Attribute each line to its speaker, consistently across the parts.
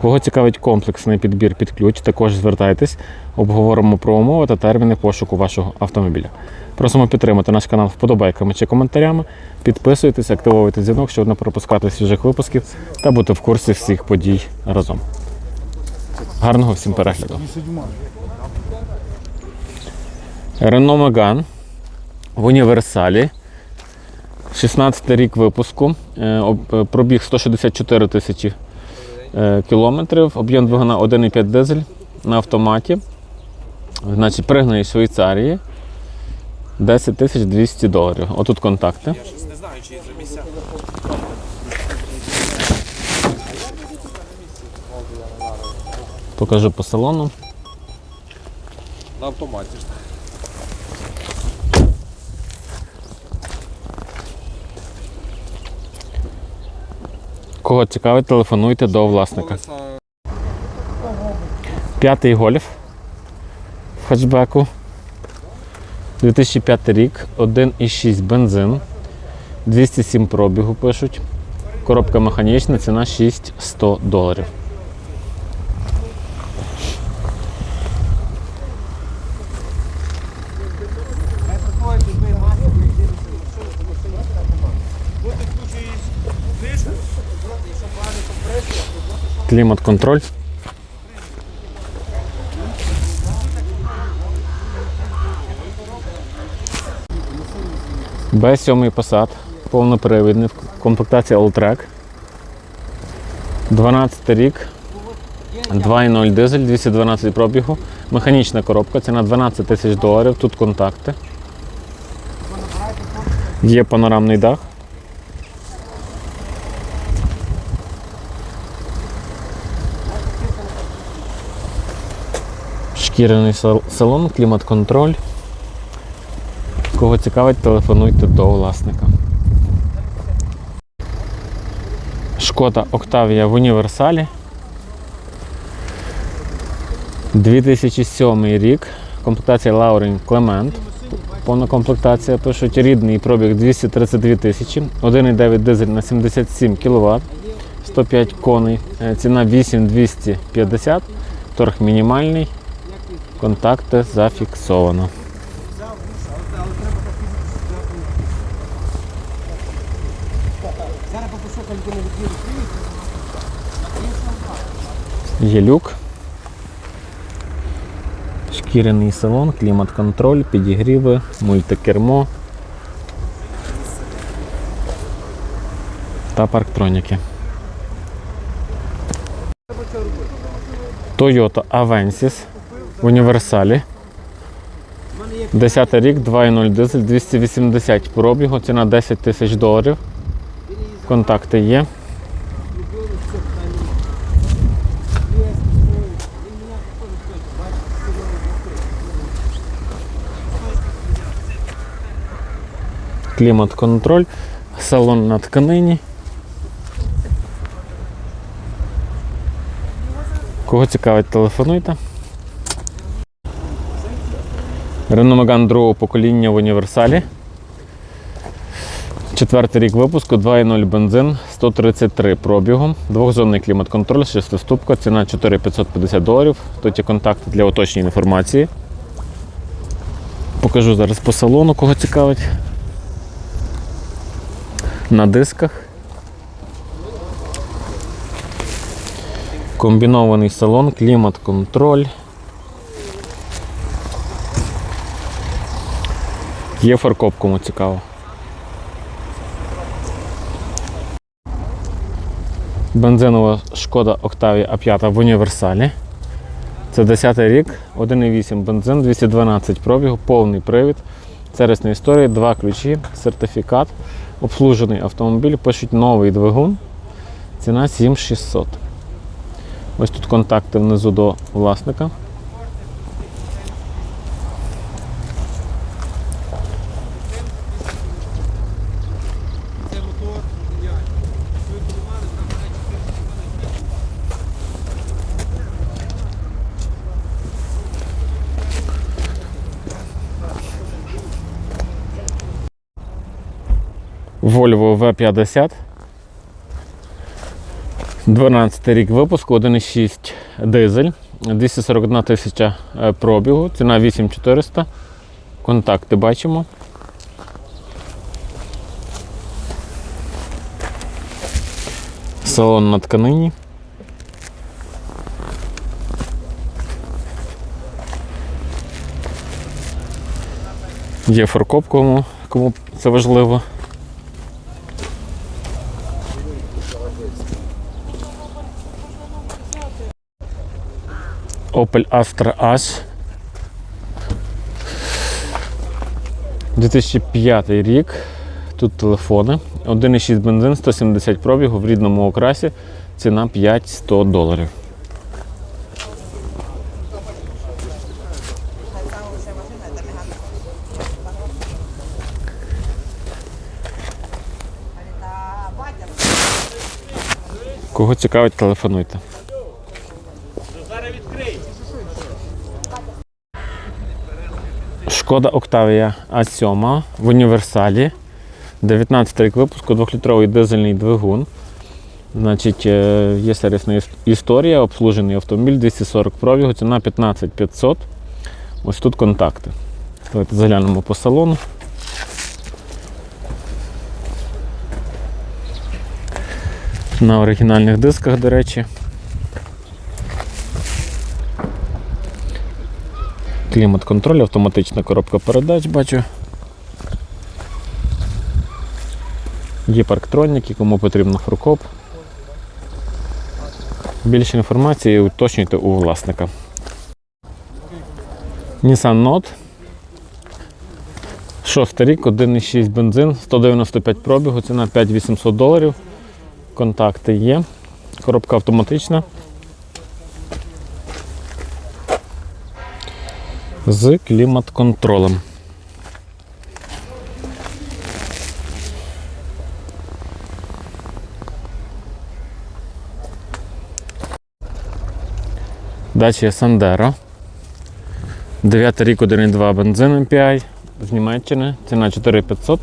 Speaker 1: Кого цікавить комплексний підбір під ключ, також звертайтесь, обговоримо про умови та терміни пошуку вашого автомобіля. Просимо підтримати наш канал вподобайками чи коментарями. Підписуйтесь, активовуйте дзвінок, щоб не пропускати свіжих випусків та бути в курсі всіх подій разом. Гарного всім перегляду. Renault Megane в універсалі. 16 рік випуску. Е, е, Пробіг 164 тисячі кілометрів, об'єм двигуна 1,5 дизель на автоматі. Значить, пригнаний з Швейцарії. 10 тисяч 200 доларів. Отут контакти.
Speaker 2: Я Не знаю, чи є вже місця.
Speaker 1: Покажу по салону.
Speaker 2: На автоматі.
Speaker 1: Кого цікавить, телефонуйте до власника. П'ятий гольф в хетчбеку. 2005 рік, 1,6 бензин. 207 пробігу пишуть. Коробка механічна, ціна 6100 доларів. Клімат-контроль. Б7 Passat, повнопривідний, комплектація Alltrack. 12 рік, 2.0 дизель, 212 пробігу, механічна коробка, ціна 12 тисяч доларів, тут контакти. Є панорамний дах. Шкіряний салон, клімат-контроль. Кого цікавить, телефонуйте до власника. Шкода Октавія в універсалі. 2007 рік. Комплектація Laurent Clement. Повна комплектація пишуть рідний пробіг 232 тисячі, 1,9 дизель на 77 кВт, 105 коней, Е, ціна 8250, торг мінімальний, контакти зафіксовано. Є люк. Шкіряний салон, клімат-контроль, підігріви, мультикермо та парктроніки. Toyota Avensis в універсалі. 10 рік, 2.0 дизель, 280 пробігу, ціна 10 тисяч доларів. Контакти є. Клімат-контроль, салон на тканині. Кого цікавить, телефонуйте. Renault Megane другого покоління в універсалі. Четвертий рік випуску, 2.0 бензин, 133 пробігом, двохзонний клімат-контроль, шестиступка, ціна 4550 доларів. Тут є контакти для уточнення інформації. Покажу зараз по салону, кого цікавить. На дисках. Комбінований салон, клімат-контроль. Є фаркоп, кому цікаво. Бензинова шкода Octavia A5 в універсалі. Це 10 рік, 1,8 бензин, 212 пробігу, повний привід. Сервісна історія, два ключі, сертифікат, обслужений автомобіль, пишуть новий двигун. Ціна 7600. Ось тут контакти внизу до власника.
Speaker 2: Це мотор, я. Ви подумали, там навіть
Speaker 1: Volvo V50. 12 рік випуску, 1,6 дизель, 241 тисяча е, пробігу, ціна 8400. Контакти бачимо. Салон на тканині. Є форкоп, кому, кому це важливо. Opel Astra H. 2005 рік. Тут телефони. 1,6 бензин, 170 пробігу в рідному окрасі. Ціна 5100 доларів. Кого цікавить, телефонуйте. Шкода Octavia A7 в універсалі. 19 рік випуску, 2-літровий дизельний двигун. Значить, е, є сервісна історія, обслужений автомобіль 240 пробігу, ціна 15 500. Ось тут контакти. Давайте заглянемо по салону. На оригінальних дисках, до речі. Клімат-контроль, автоматична коробка передач, бачу. Є парктроніки, кому потрібно фуркоп. Більше інформації уточнюйте у власника. Nissan Note. Шостий рік, 1,6 бензин, 195 пробігу, ціна 5800 доларів. Контакти є. Коробка автоматична. З клімат-контролем. Дача Сандеро. 9 рік 1,2 бензин MPI з Німеччини. Ціна 4500.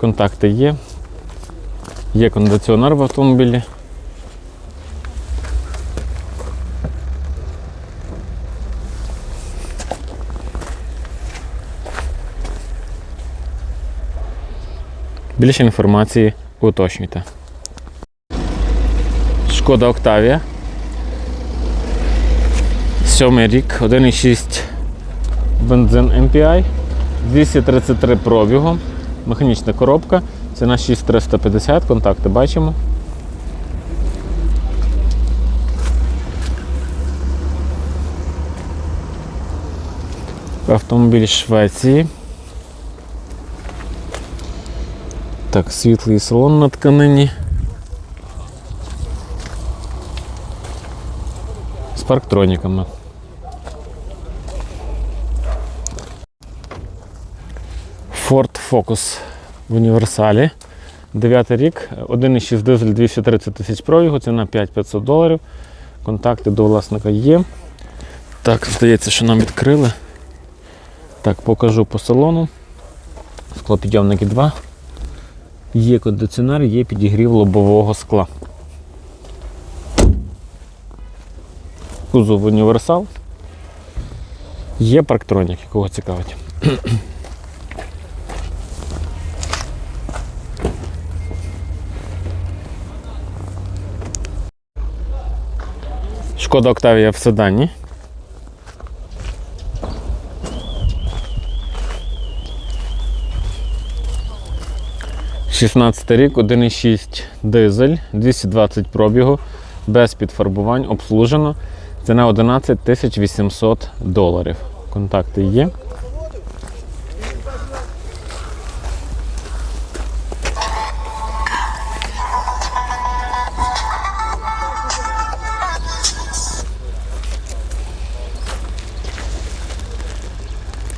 Speaker 1: Контакти є. Є кондиціонер в автомобілі. Більше інформації уточнюйте. Шкода Октавія. Сьомий рік, 1,6 бензин MPI, 233 пробігу, механічна коробка, ціна 6350, контакти бачимо. Автомобіль Швеції. Так, світлий салон на тканині. З парктроніками. Ford Focus в універсалі. 9 рік, 1,6 дизель 230 тисяч пробігу, ціна 5500 доларів. Контакти до власника є. Так, здається, що нам відкрили. Так, покажу по салону. Склопідйомники 2. Є кондиціонер, є підігрів лобового скла. Кузов універсал. Є парктронік, кого цікавить. Шкода Октавія в седані. 16 рік, 1,6 дизель, 220 пробігу, без підфарбувань, обслужено. Ціна 11 тисяч 800 доларів. Контакти є.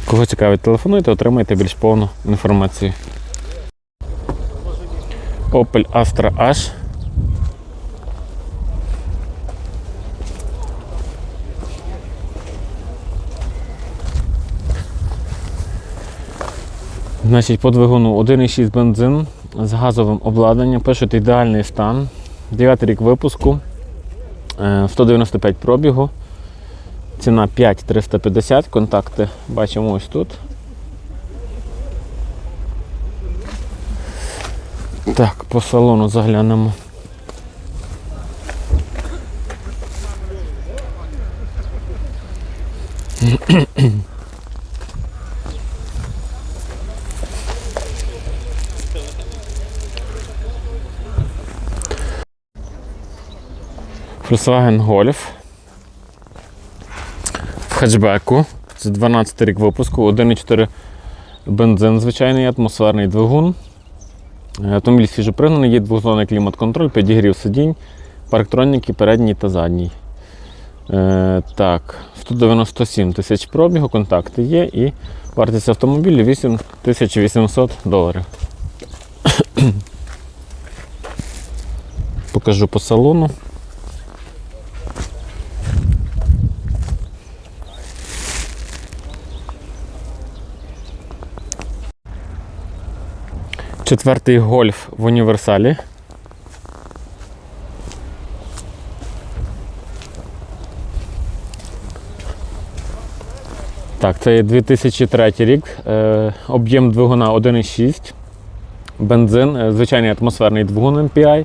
Speaker 1: Кого цікавить, телефонуйте, отримайте більш повну інформацію. Opel Astra H. Значить, по двигуну 1,6 бензин з газовим обладнанням. Пишуть ідеальний стан. 9 рік випуску. е, 195 пробігу. Ціна 5350. Контакти бачимо ось тут. Так, по салону заглянемо. Volkswagen Golf. В хетчбеку. Це 12 рік випуску, 1,4 бензин, звичайний атмосферний двигун. Автомобіль свіжопригнаний, є двозонний клімат-контроль, підігрів сидінь, парктроніки передній та задній. Е, так, 197 тисяч пробігу, контакти є і вартість автомобілю 8800 доларів. Покажу по салону. Четвертий гольф в універсалі. Так, це є 2003 рік. Е, об'єм двигуна 1,6. Бензин, е, звичайний атмосферний двигун MPI.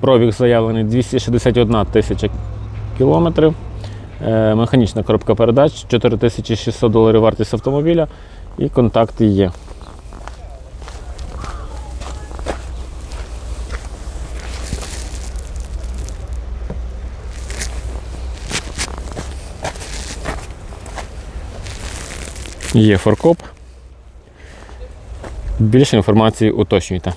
Speaker 1: Пробіг заявлений 261 тисяча кілометрів. Е, механічна коробка передач, 4600 доларів вартість автомобіля і контакти є. Є форкоп. Більше інформації уточнюйте.